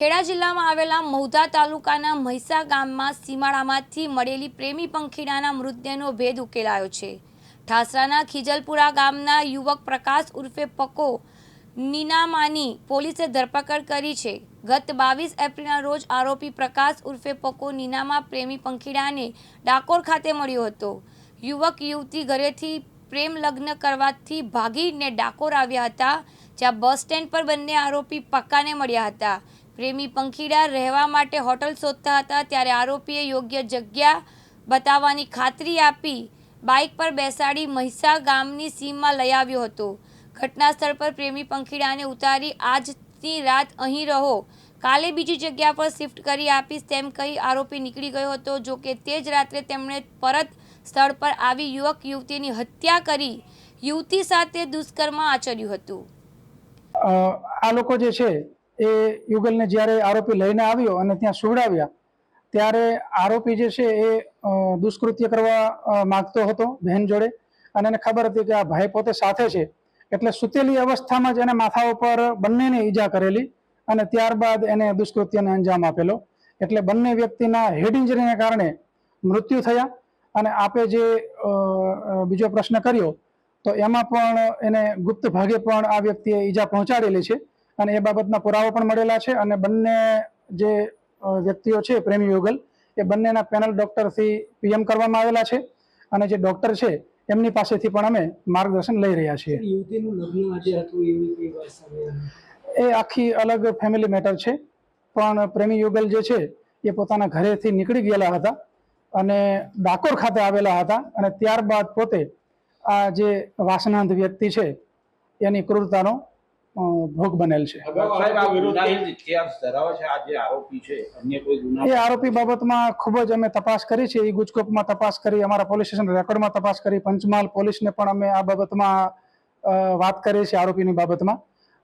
ખેડા જિલ્લામાં આવેલા મહુધા તાલુકાના મહીસા ગામમાં સીમાડામાંથી મળેલી પ્રેમી પંખીડાના મૃતદેહનો ભેદ ઉકેલાયો છે. ઠાસરાના ખીજલપુરા ગામના યુવક પ્રકાશ ઉર્ફે પકો નીનામાની પોલીસે ધરપકડ કરી છે. ગત બાવીસ એપ્રિલના રોજ આરોપી પ્રકાશ ઉર્ફે પકો નીનામાં પ્રેમી પંખીડાને ડાકોર ખાતે મળ્યો હતો. યુવક યુવતી ઘરેથી પ્રેમ લગ્ન કરવાથી ભાગીને ડાકોર આવ્યા હતા, જ્યાં બસ સ્ટેન્ડ પર બંને આરોપી પક્કાને મળ્યા હતા. પ્રેમી પંખીડા રહેવા માટે હોટલ શોધતા હતા, ત્યારે આરોપીએ યોગ્ય જગ્યા બતાવવાની ખાતરી આપી બાઇક પર બેસાડી મહિસા ગામની સીમમાં લઈ આવ્યો હતો. ઘટના સ્થળ પર પ્રેમી પંખીડાને ઉતારી આજની રાત અહીં રહો. કાલે બીજી જગ્યા પર શિફ્ટ કરી આપીશ તેમ કહી આરોપી નીકળી ગયો હતો, જો કે તે જ રાત્રે તેમણે પરત સ્થળ પર આવી યુવક યુવતીની હત્યા કરી યુવતી સાથે દુષ્કર્મ આચર્યું હતું. આ લોકો જે છે એ યુગલને જ્યારે આરોપી લઈને આવ્યો અને ત્યાં સુવડાવ્યા, ત્યારે આરોપી જે છે એ દુષ્કૃત્ય કરવા માગતો હતો બહેન જોડે. અને એને ખબર હતી કે આ ભાઈ પોતે સાથે છે. એટલે સુતેલી અવસ્થામાં જ એને માથા ઉપર બંનેને ઈજા કરેલી અને ત્યારબાદ એને દુષ્કૃત્યને અંજામ આપેલો. એટલે બંને વ્યક્તિના હેડ ઇન્જરીને કારણે મૃત્યુ થયા અને આપે જે બીજો પ્રશ્ન કર્યો, તો એમાં પણ એને ગુપ્ત ભાગે પણ આ વ્યક્તિએ ઈજા પહોંચાડેલી છે. અને એ બાબતના પુરાવા પણ મળેલા છે અને બંને જે વ્યક્તિઓ છે પ્રેમી યુગલ એ બંનેના પેનલ ડોક્ટરથી પીએમ કરવામાં આવેલા છે અને જે ડોક્ટર છે એમની પાસેથી પણ અમે માર્ગદર્શન લઈ રહ્યા છીએ? એ આખી અલગ ફેમિલી મેટર છે પણ પ્રેમી યુગલ જે છે એ પોતાના ઘરેથી નીકળી ગયેલા હતા અને ડાકોર ખાતે આવેલા હતા અને ત્યારબાદ પોતે આ જે વાસનાંત વ્યક્તિ છે એની ક્રૂરતાનો ભોગ બનેલ છે. અગાઉ સાહેબ આ ગુનાહિત ઇતિહાસ ધરાવે છે આ જે આરોપી છે અન્ય કોઈ ગુના? એ આરોપી બાબતમાં ખૂબ જ અમે તપાસ કરી છે. એ ગુજકોપમાં તપાસ કરી અમારા પોલીસ સ્ટેશન રેકોર્ડમાં તપાસ કરી. પંચમહાલ પોલીસને પણ અમે આ બાબતમાં અ, વાત કરી છે આરોપીની બાબતમાં.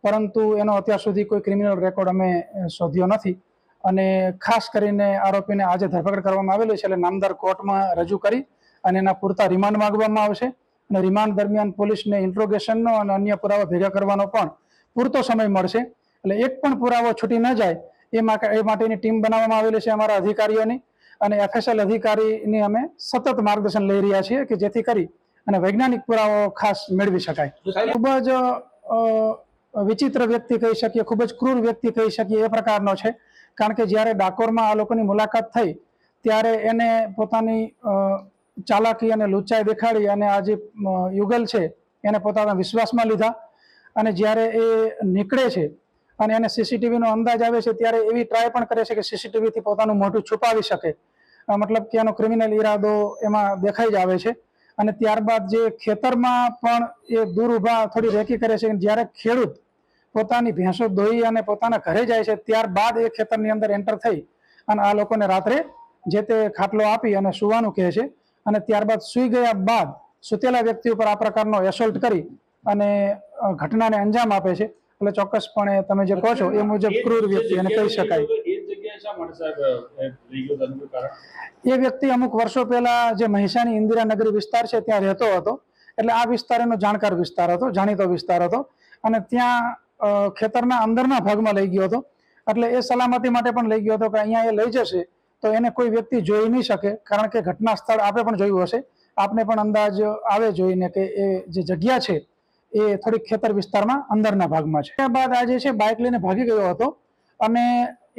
પરંતુ એનો અત્યાર સુધી કોઈ ક્રિમિનલ રેકોર્ડ અમે શોધ્યો નથી. અને ખાસ કરીને આરોપીને આજે ધરપકડ કરવામાં આવેલી છે એટલે નામદાર કોર્ટમાં રજૂ કરી અને એના પૂરતા રિમાન્ડ માંગવામાં આવશે. અને રિમાન્ડ દરમિયાન પોલીસને ઇન્ટ્રોગેશનનો અને અન્ય પુરાવા ભેગા કરવાનો પણ પૂરતો સમય મળશે. એટલે એક પણ પુરાવો છૂટી ન જાય, એ માટે એ માટેની ટીમ બનાવવામાં આવેલી છે અમારા અધિકારીઓની. અને એફએસએલ અધિકારીની અમે સતત માર્ગદર્શન લઈ રહ્યા છીએ કે જેથી કરી અને વૈજ્ઞાનિક પુરાવો ખાસ મેળવી શકાય. ખૂબ જ વિચિત્ર વ્યક્તિ કહી શકીએ, ખૂબ જ ક્રૂર વ્યક્તિ કહી શકીએ એ પ્રકારનો છે. કારણ કે જ્યારે ડાકોરમાં આ લોકોની મુલાકાત થઈ, ત્યારે એને પોતાની ચાલાકી અને લુચ્ચાઈ દેખાડી અને આ જે યુગલ છે, એને પોતાના વિશ્વાસમાં લીધા. અને જ્યારે એ નીકળે છે અને એને સીસીટીવીનો અંદાજ આવે છે ત્યારે એવી ટ્રાય પણ કરે છે કે સીસીટીવીથી પોતાનું મોઢું છુપાવી શકે. મતલબ કે એનો ક્રિમિનલ ઈરાદો એમાં દેખાઈ જ આવે છે. અને ત્યારબાદ જે ખેતરમાં પણ એ દૂર ઊભા થોડી રેકી કરે છે જ્યારે ખેડૂત પોતાની ભેંસો દોઈ અને પોતાના ઘરે જાય છે ત્યારબાદ એ ખેતરની અંદર એન્ટર થઈ અને આ લોકોને રાત્રે જે તે ખાટલો આપી અને સુવાનું કહે છે અને ત્યારબાદ સૂઈ ગયા બાદ સુતેલા વ્યક્તિ ઉપર આ પ્રકારનો એસોલ્ટ કરી અને ઘટનાને અંજામ આપે છે. એટલે ચોક્કસપણે તમે જે કહો છો એ મુજબ ક્રૂર વ્યક્તિ એને કહી શકાય. એ વ્યક્તિ અમુક વર્ષો પહેલા જે મહેસાણી ઇન્દિરાનગરી વિસ્તાર છે ત્યાં રહેતો હતો. એટલે આ વિસ્તાર એનો જાણકાર વિસ્તાર હતો જાણીતો વિસ્તાર હતો. અને ત્યાં ખેતરના અંદરના ભાગમાં લઈ ગયો હતો. એટલે એ સલામતી માટે પણ લઈ ગયો હતો કે અહીંયા એ લઈ જશે તો એને કોઈ વ્યક્તિ જોઈ નહીં શકે કારણ કે ઘટના સ્થળ આપે પણ જોયું હશે. આપને પણ અંદાજ આવે જોઈને કે એ જે જગ્યા છે એ થોડીક ખેતર વિસ્તારમાં અંદરના ભાગમાં છે. ત્યારબાદ આ જે છે બાઇક લઈને ભાગી ગયો હતો. અને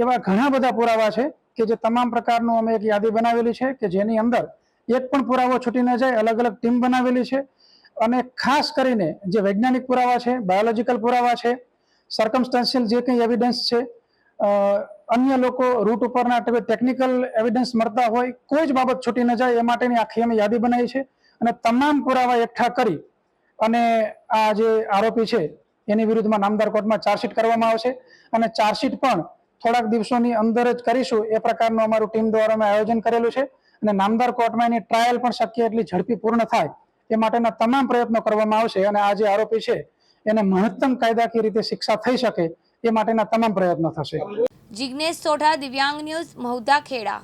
એવા ઘણા બધા પુરાવા છે કે જે તમામ પ્રકારનું અમે એક યાદી બનાવેલી છે કે જેની અંદર એક પણ પુરાવો છૂટી ન જાય અલગ અલગ ટીમ બનાવેલી છે. અને ખાસ કરીને જે વૈજ્ઞાનિક પુરાવા છે બાયોલોજીકલ પુરાવા છે સર્કમસ્ટન્શિયલ જે કંઈ એવિડન્સ છે અન્ય લોકો રૂટ ઉપરના ટેકનિકલ એવિડન્સ મળતા હોય, કોઈ જ બાબત છૂટી ન જાય, એ માટેની આખી અમે યાદી બનાવી છે. અને તમામ પુરાવા એકઠા કરી અને આ જે આરોપી છે, એની વિરુદ્ધમાં નામદાર કોર્ટમાં ચાર્જશીટ કરવામાં આવશે અને ચાર્જશીટ પણ થોડાક દિવસોની અંદર જ કરીશું. એ પ્રકારનું અમારું ટીમ દ્વારા અમે આયોજન કરેલું છે અને નામદાર કોર્ટમાં એની ટ્રાયલ પણ શક્ય એટલી ઝડપી પૂર્ણ થાય એ માટેના તમામ પ્રયત્નો કરવામાં આવશે અને આ જે આરોપી છે, એને મહત્તમ કાયદાકીય રીતે શિક્ષા થઈ શકે એ માટેના તમામ પ્રયત્નો થશે. જિગ્નેશ સોઢા, દિવ્યાંગ ન્યૂઝ મહુધા ખેડા.